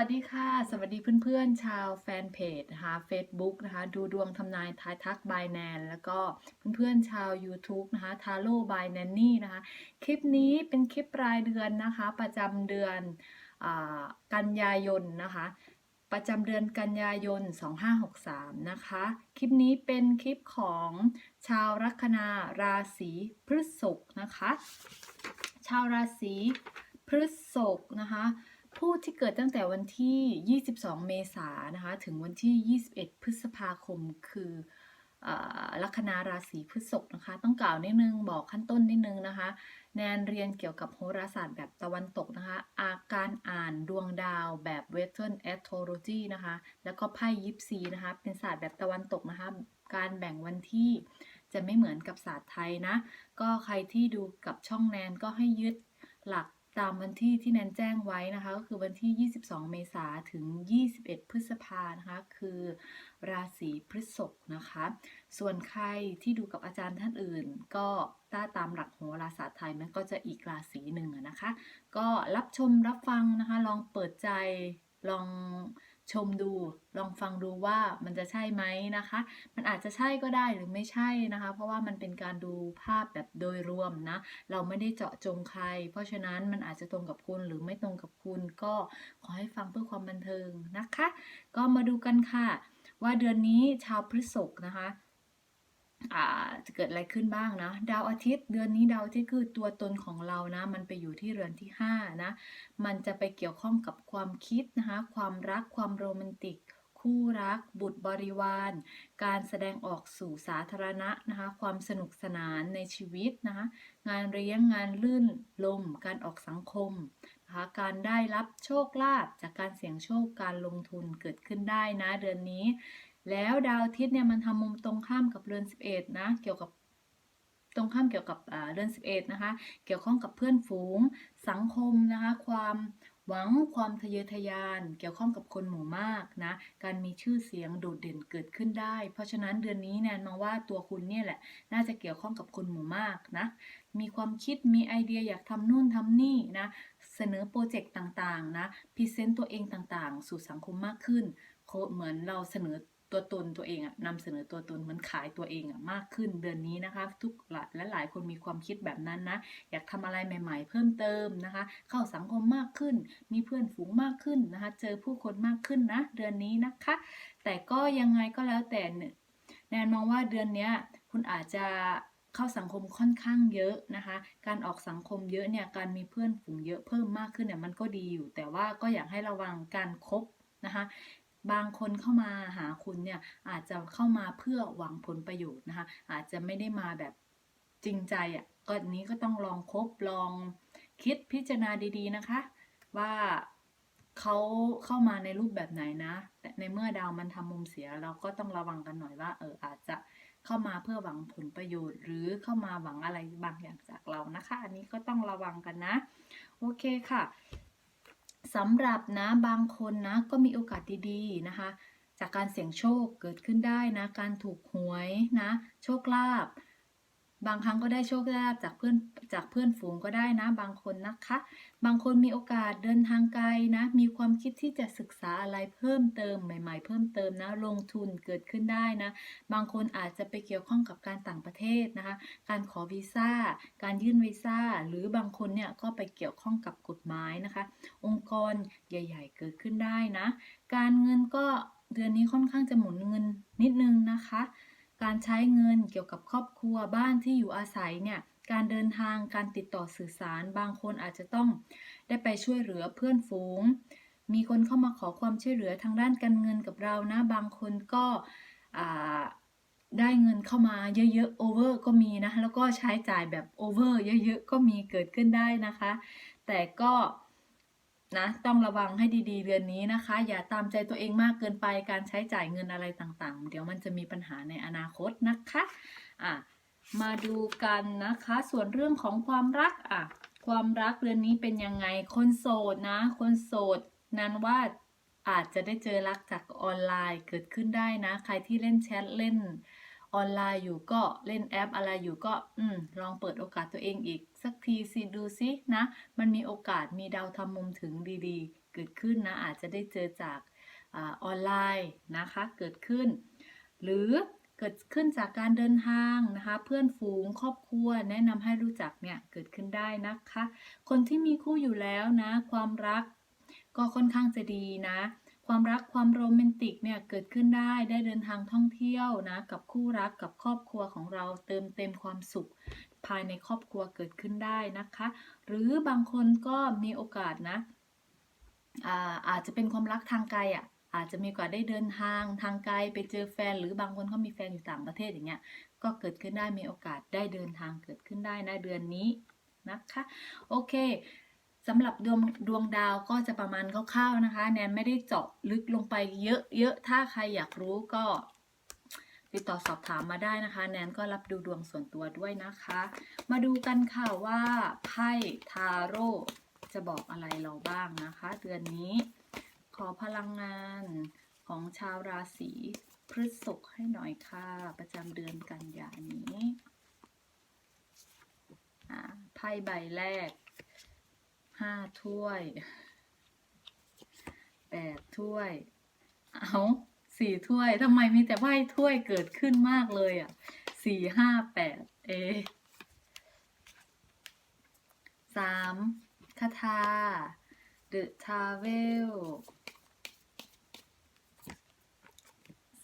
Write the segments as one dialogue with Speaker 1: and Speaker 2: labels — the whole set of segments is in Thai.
Speaker 1: วัสดีค่ะ สวัสดีเพื่อนๆ ชาวแฟนเพจนะคะ Facebook นะคะ ดูดวงทำนายทายทักบายแนนแล้วก็เพื่อนๆ ชาว YouTube นะคะทาโร่บายแนนนี่นะคะ คลิปนี้เป็นคลิปรายเดือนนะคะ ประจำเดือนอกันยายนนะคะ ประจำเดือนกันยายน 2563 นะคะ คลิปนี้เป็นคลิปของชาวลัคนาราศีพฤษภนะคะ ชาวราศีพฤษภนะคะ ผู้ที่เกิดตั้งแต่วันที่ 22 เมษายนนะคะ ถึงวันที่ 21 พฤษภาคม คือเออลัคนาราศีพฤษภนะคะ ต้องกล่าวนิดนึง บอกขั้นต้นนิดนึงนะคะ แนนเรียนเกี่ยวกับโหราศาสตร์แบบตะวันตกนะคะ อาการอ่านดวงดาวแบบ Western Astrology นะคะ แล้วก็ไพ่ยิปซีนะคะ เป็นศาสตร์แบบตะวันตกนะคะ การแบ่งวันที่จะไม่เหมือนกับศาสตร์ไทยนะ ก็ใครที่ดูกับช่องแนนก็ให้ยึดหลัก ตามวันที่ที่แนนแจ้งไว้นะคะ ก็คือวันที่ 22 เมษาถึง 21 พฤษภานะคะ คือราศีพฤษภนะคะ ส่วนใครที่ดูกับอาจารย์ท่านอื่น ก็ถ้าตามหลักโหราศาสตร์ไทยมันก็จะอีกราศีหนึ่งนะคะ ก็รับชมรับฟังนะคะ ลองเปิดใจลอง ชมดูลองฟังดูว่ามันจะใช่ไหมนะคะ มันอาจจะใช่ก็ได้หรือไม่ใช่นะคะ เพราะว่ามันเป็นการดูภาพแบบโดยรวมนะ เราไม่ได้เจาะจงใคร เพราะฉะนั้นมันอาจจะตรงกับคุณหรือไม่ตรงกับคุณก็ขอให้ฟังเพื่อความบันเทิงนะคะ ก็มาดูกันค่ะ ว่าเดือนนี้ชาวพฤษภนะคะ จะเกิดอะไรขึ้นบ้างนะ ดาวอาทิตย์ เดือนนี้ดาวอาทิตย์คือตัวตนของเรานะ มันไปอยู่ที่เรือนที่5นะ มันจะไปเกี่ยวข้องกับความคิดนะคะ ความรัก ความโรแมนติก คู่รัก บุตรบริวาร การแสดงออกสู่สาธารณะนะคะ ความสนุกสนานในชีวิตนะคะ งานเลี้ยง งานลื่นลม การออกสังคมนะคะการได้รับโชคลาภจากการเสี่ยงโชคการลงทุนเกิดขึ้นได้นะเดือนนี้ แล้วดาวอาทิตย์เนี่ยมันทำมุมตรงข้ามกับเรือน 11 นะ เกี่ยวกับตรงข้ามเกี่ยวกับเดือน 11 นะคะ เกี่ยวข้องกับเพื่อนฝูง สังคมนะคะ ความหวังความทะเยอทะยาน เกี่ยวข้องกับคนหมู่มากนะ การมีชื่อเสียงโดดเด่นเกิดขึ้นได้ เพราะฉะนั้นเดือนนี้เนี่ยมองว่าตัวคุณเนี่ยแหละ น่าจะเกี่ยวข้องกับคนหมู่มากนะ มีความคิดมีไอเดียอยากทำนู่นทำนี่นะ เสนอโปรเจกต์ต่างๆนะพรีเซนต์ตัวเองต่างๆ สู่สังคมมากขึ้นโคเหมือนเราเสนอ ตัวตนตัวเองอะนำเสนอตัวตนเหมือนขายตัวเองอะมากขึ้นเดือนนี้นะคะ ทุกหลายและหลายคนมีความคิดแบบนั้นนะ อยากทำอะไรใหม่ ๆ เพิ่มเติมนะคะ เข้าสังคมมากขึ้น มีเพื่อนฝูงมากขึ้นนะคะ เจอผู้คนมากขึ้นนะ เดือนนี้นะคะ แต่ก็ยังไงก็แล้วแต่แนนมองว่าเดือนนี้คุณอาจจะเข้าสังคมค่อนข้างเยอะนะคะ การออกสังคมเยอะเนี่ยการมีเพื่อนฝูงเยอะเพิ่มมากขึ้นเนี่ยมันก็ดีอยู่ แต่ว่าก็อยากให้ระวังการคบนะคะ บางคนเข้ามาหาคุณเนี่ยอาจจะเข้ามาเพื่อหวังผลประโยชน์นะคะอาจจะไม่ได้มาแบบจริงใจอะก็อันนี้ก็ต้องลองคบลองคิดพิจารณาดีๆนะคะ ว่าเขาเข้ามาในรูปแบบไหนนะแต่ในเมื่อดาวมันทำมุมเสียเราก็ต้องระวังกันหน่อยว่าเอออาจจะเข้ามาเพื่อหวังผลประโยชน์ หรือเข้ามาหวังอะไรบางอย่างจากเรานะคะ อันนี้ก็ต้องระวังกันนะ โอเคค่ะ สำหรับนะบางคนนะก็มีโอกาสดีๆนะคะ จากการเสี่ยงโชคเกิดขึ้นได้นะ การถูกหวยนะ โชคลาภบางครั้งก็ได้โชคลาภจากเพื่อนจากเพื่อนฝูงก็ได้นะ บางคนนะคะ บางคนมีโอกาสเดินทางไกลนะ มีความคิดที่จะศึกษาอะไรเพิ่มเติมใหม่ ๆ เพิ่มเติมนะ ลงทุนเกิดขึ้นได้นะ บางคนอาจจะไปเกี่ยวข้องกับการต่างประเทศนะคะ การขอวีซ่า การยื่นวีซ่า หรือบางคนเนี่ยก็ไปเกี่ยวข้องกับกฎหมายนะคะ องค์ รใหญ่ ๆ เกิดขึ้นได้นะ การเงินก็เดือนนี้ค่อนข้างจะหมุนเงินนิดนึงนะคะ การใช้เงินเกี่ยวกับครอบครัวบ้านที่อยู่อาศัยเนี่ยการเดินทางการติดต่อสื่อสาร บางคนอาจจะต้องได้ไปช่วยเหลือเพื่อนฝูง มีคนเข้ามาขอความช่วยเหลือทางด้านการเงินกับเรานะ บางคนก็ได้เงินเข้ามาเยอะๆโอเวอร์ก็มีนะ แล้วก็ใช้จ่ายแบบโอเวอร์เยอะๆ ก็มีเกิดขึ้นได้นะคะ แต่ก็ นะต้องระวังให้ดีๆ เดือนนี้นะคะ อย่าตามใจตัวเองมากเกินไปการใช้จ่ายเงินอะไรต่างๆ เดี๋ยวมันจะมีปัญหาในอนาคตนะคะอะมาดูกันนะคะ ส่วนเรื่องของความรักอะความรักเดือนนี้เป็นยังไงคนโสดนะ คนโสดนั้นว่าอาจจะได้เจอรักจากออนไลน์เกิดขึ้นได้นะ ใครที่เล่นแชทเล่นออนไลน์อยู่ก็เล่นแอปอะไรอยู่ก็ อืมลองเปิดโอกาสตัวเองอีก สักทีสิดูสินะ มันมีโอกาสมีดาวทำมุมถึงดีๆ เกิดขึ้นนะ อาจจะได้เจอจากอออนไลน์นะคะ เกิดขึ้น หรือเกิดขึ้นจากการเดินทางนะคะ เพื่อนฝูงครอบครัวแนะนำให้รู้จักเนี่ยเกิดขึ้นได้นะคะ คนที่มีคู่อยู่แล้วนะ ความรักก็ค่อนข้างจะดีนะ ความรักความโรแมนติกเนี่ยเกิดขึ้นได้ได้เดินทางท่องเที่ยวนะ กับคู่รักกับครอบครัวของเราเติมเต็มความสุข ภายในครอบครัวเกิดขึ้นได้นะคะ หรือบางคนก็มีโอกาสนะอาอาจจะเป็นความรักทางไกลอะอาจจะมีโอกาสได้เดินทางทางไกลไปเจอแฟน หรือบางคนเขามีแฟนอยู่ต่างประเทศอย่างเงี้ยก็เกิดขึ้นได้มีโอกาสได้เดินทางเกิดขึ้นได้นะเดือนนี้นะคะโอเคสำหรับดวงดวงดาวก็จะประมาณคร่าวๆนะคะ แนนไม่ได้เจาะลึกลงไปเยอะๆถ้าใครอยากรู้ก็ ติดต่อสอบถามมาได้นะคะ แนนก็รับดูดวงส่วนตัวด้วยนะคะ มาดูกันค่ะว่าไพ่ทาโร่จะบอกอะไรเราบ้างนะคะ เดือนนี้ ขอพลังงานของชาวราศีพฤษภให้หน่อยค่ะ ประจำเดือนกันยานี้ไพ่ใบแรกห้าถ้วยแปดถ้วย เอา สี่ถ้วยทำไมมีแต่ไพ่ถ้วยเกิดขึ้นมากเลยอะสี่ห้าแปดเอสามคาถา The Travel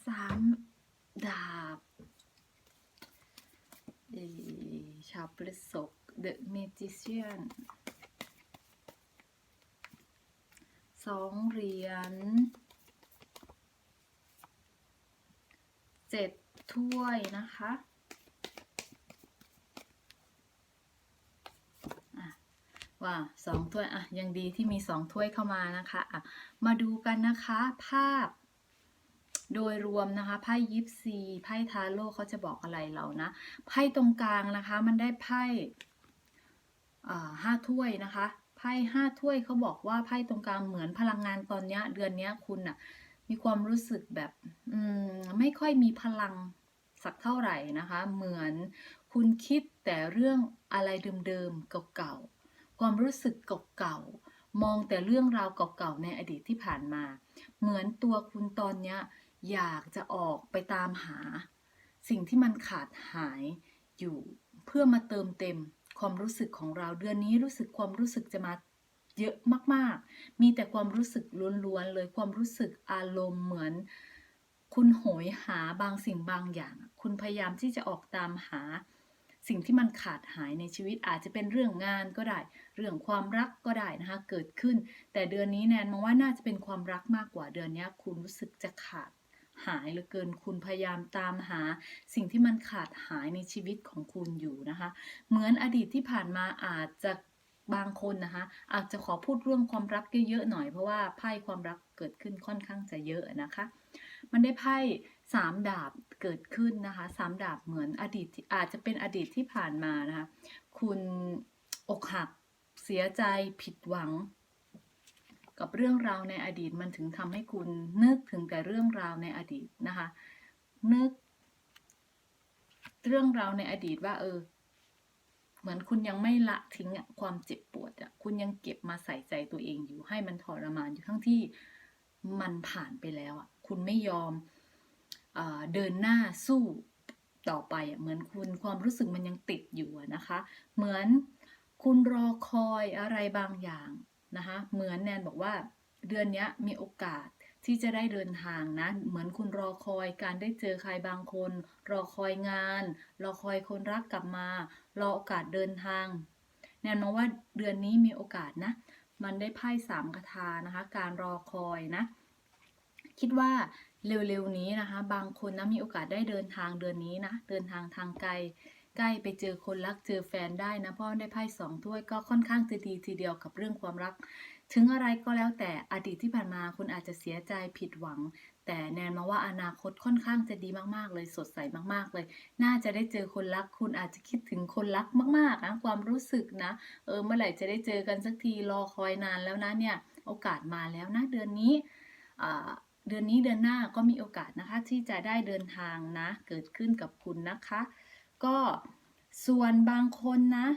Speaker 1: สามดาบเอชาวพฤษภ The Magician สองเหรียญ เจ็ดถ้วยนะคะว่าสองถ้วยอะยังดีที่มีสองถ้วยเข้ามานะคะอะมาดูกันนะคะภาพ โดยรวมนะคะไพ่ยิปซีไพ่ทาโร่เขาจะบอกอะไรเรานะไพ่ตรงกลางนะคะ มันได้ไพ่ห้าถ้วยนะคะไพ่ห้าถ้วยเขาบอกว่าไพ่ตรงกลางเหมือนพลังงานตอนเนี้ยเดือนเนี้ยคุณน่ะ มีความรู้สึกแบบไม่ค่อยมีพลังสักเท่าไหร่นะคะ เหมือนคุณคิดแต่เรื่องอะไรเดิมๆเก่าๆ ความรู้สึกเก่าๆ มองแต่เรื่องราวเก่าๆ ในอดีตที่ผ่านมา เหมือนตัวคุณตอนนี้อยากจะออกไปตามหา สิ่งที่มันขาดหายอยู่เพื่อมาเติมเต็มความรู้สึกของเราเดือนนี้รู้สึกความรู้สึกจะมา เยอะมากๆ มีแต่ความรู้สึกล้วนๆเลยความรู้สึกอารมณ์เหมือน คุณโหยหาบางสิ่งบางอย่าง คุณพยายามที่จะออกตามหา สิ่งที่มันขาดหายในชีวิตอาจจะเป็นเรื่องงานก็ได้ เรื่องความรักก็ได้นะคะเกิดขึ้น แต่เดือนนี้แนนมองว่าน่าจะเป็นความรักมากกว่าเดือนนี้คุณรู้สึกจะขาดหายเหลือเกินคุณพยายามตามหา สิ่งที่มันขาดหายในชีวิตของคุณอยู่นะคะ เหมือนอดีตที่ผ่านมาอาจจะ บางคนนะคะ อาจจะขอพูดเรื่องความรักเยอะๆหน่อยเพราะว่าไพ่ความรักเกิดขึ้นค่อนข้างจะเยอะนะคะ มันได้ไพ่สามดาบเกิดขึ้นนะคะสามดาบเหมือนอดีตอาจจะเป็นอดีตที่ผ่านมานะคะ คุณอกหักเสียใจผิดหวัง กับเรื่องราวในอดีตมันถึงทำให้คุณนึกถึงแต่เรื่องราวในอดีตนะคะ นึก เรื่องราวในอดีตว่าเออ เหมือนคุณยังไม่ละทิ้งอะความเจ็บปวดอะคุณยังเก็บมาใส่ใจตัวเองอยู่ให้มันทรมานอยู่ทั้งที่มันผ่านไปแล้วอะคุณไม่ยอมเอเดินหน้าสู้ต่อไปอะเหมือนคุณความรู้สึกมันยังติดอยู่นะคะ เหมือนคุณรอคอยอะไรบางอย่างนะคะ เหมือนแนนบอกว่าเดือนนี้มีโอกาส ที่จะได้เดินทางนะ เหมือนคุณรอคอยการได้เจอใครบางคน รอคอยงาน รอคอยคนรักกลับมา รอโอกาสเดินทาง แนนมองว่าเดือนนี้มีโอกาสนะ มันได้ไพ่สามคาถานะคะ การรอคอยนะ คิดว่าเร็วๆนี้นะคะ บางคนนะมีโอกาสได้เดินทางเดือนนี้นะ เดินทางทางไกล ใกล้ไปเจอคนรักเจอแฟนได้นะ เพราะได้ไพ่สองถ้วยก็ค่อนข้างจะดีทีเดียวกับเรื่องความรัก ถึงอะไรก็แล้วแต่อดีตที่ผ่านมาคุณอาจจะเสียใจผิดหวัง แต่แนนมาว่าอนาคตค่อนข้างจะดีมากๆ เลยสดใสมากๆเลย น่าจะได้เจอคนรัก คุณอาจจะคิดถึงคนรักมากๆนะความรู้สึกนะเออเมื่อไหร่จะได้เจอกันสักทีรอคอยนานแล้วนะเนี่ยโอกาสมาแล้วนะเดือนนี้เดือนนี้เดือนหน้าก็มีโอกาสนะคะ ที่จะได้เดินทางนะ เกิดขึ้นกับคุณนะคะ ก็ส่วนบางคนนะ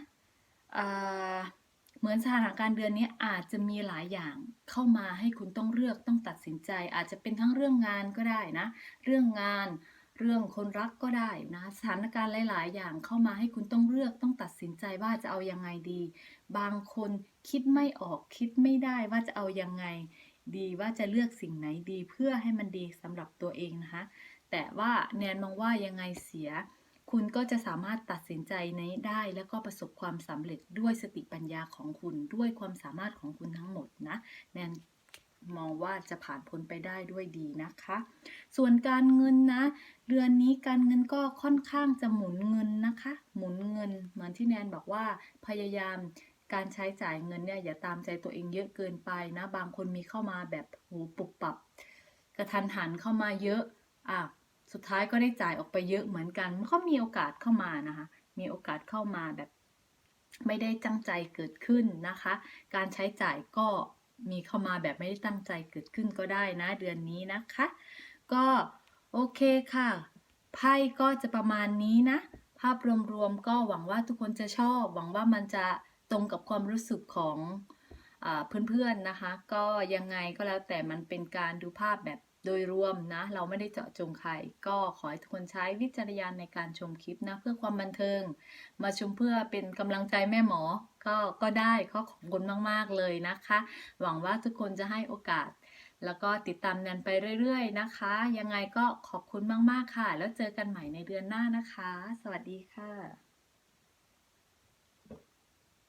Speaker 1: อ่า เหมือนสถานการณ์เดือนนี้อาจจะมีหลายอย่างเข้ามาให้คุณต้องเลือกต้องตัดสินใจ อาจจะเป็นทั้งเรื่องงานก็ได้นะ เรื่องงาน เรื่องคนรักก็ได้นะสถานการณ์หลาย ๆ อย่างเข้ามาให้คุณต้องเลือกต้องตัดสินใจว่าจะเอายังไงดี บางคนคิดไม่ออกคิดไม่ได้ว่าจะเอายังไงดีว่าจะเลือกสิ่งไหนดีเพื่อให้มันดีสำหรับตัวเองนะคะ แต่ว่าแนนมองว่ายังไงเสีย คุณก็จะสามารถตัดสินใจในได้ แล้วก็ประสบความสำเร็จด้วยสติปัญญาของคุณด้วยความสามารถของคุณทั้งหมดนะแนนมองว่าจะผ่านพ้นไปได้ด้วยดีนะคะ ส่วนการเงินนะ เดือนนี้การเงินก็ค่อนข้างจะหมุนเงินนะคะ หมุนเงิน เหมือนที่แนนบอกว่าพยายามการใช้จ่ายเงินเนี่ยอย่าตามใจตัวเองเยอะเกินไปนะ บางคนมีเข้ามาแบบหูปุบปับ กระทันหันเข้ามาเยอะอะ สุดท้ายก็ได้จ่ายออกไปเยอะเหมือนกันมันก็มีโอกาสเข้ามานะคะ มีโอกาสเข้ามาแบบ ไม่ได้ตั้งใจเกิดขึ้นนะคะ การใช้จ่ายก็มีเข้ามาแบบไม่ได้ตั้งใจเกิดขึ้นก็ได้นะ เดือนนี้นะคะ ก็โอเคค่ะ ไพ่ก็จะประมาณนี้นะ ภาพรวมๆก็หวังว่าทุกคนจะชอบ หวังว่ามันจะตรงกับความรู้สึกของอเพื่อนๆนะคะ ก็ยังไงก็แล้วแต่มันเป็นการดูภาพแบบ โดยรวมนะ เราไม่ได้เจาะจงใคร ก็ขอให้ทุกคนใช้วิจารณญาณในการชมคลิปนะ เพื่อความบันเทิง มาชมเพื่อเป็นกำลังใจแม่หมอ ก็ก็ได้ก็ขอบคุณมากๆเลยนะคะ หวังว่าทุกคนจะให้โอกาส แล้วก็ติดตามแนนไปเรื่อยๆนะคะ ยังไงก็ขอบคุณมากๆค่ะ แล้วเจอกันใหม่ในเดือนหน้านะคะ สวัสดีค่ะ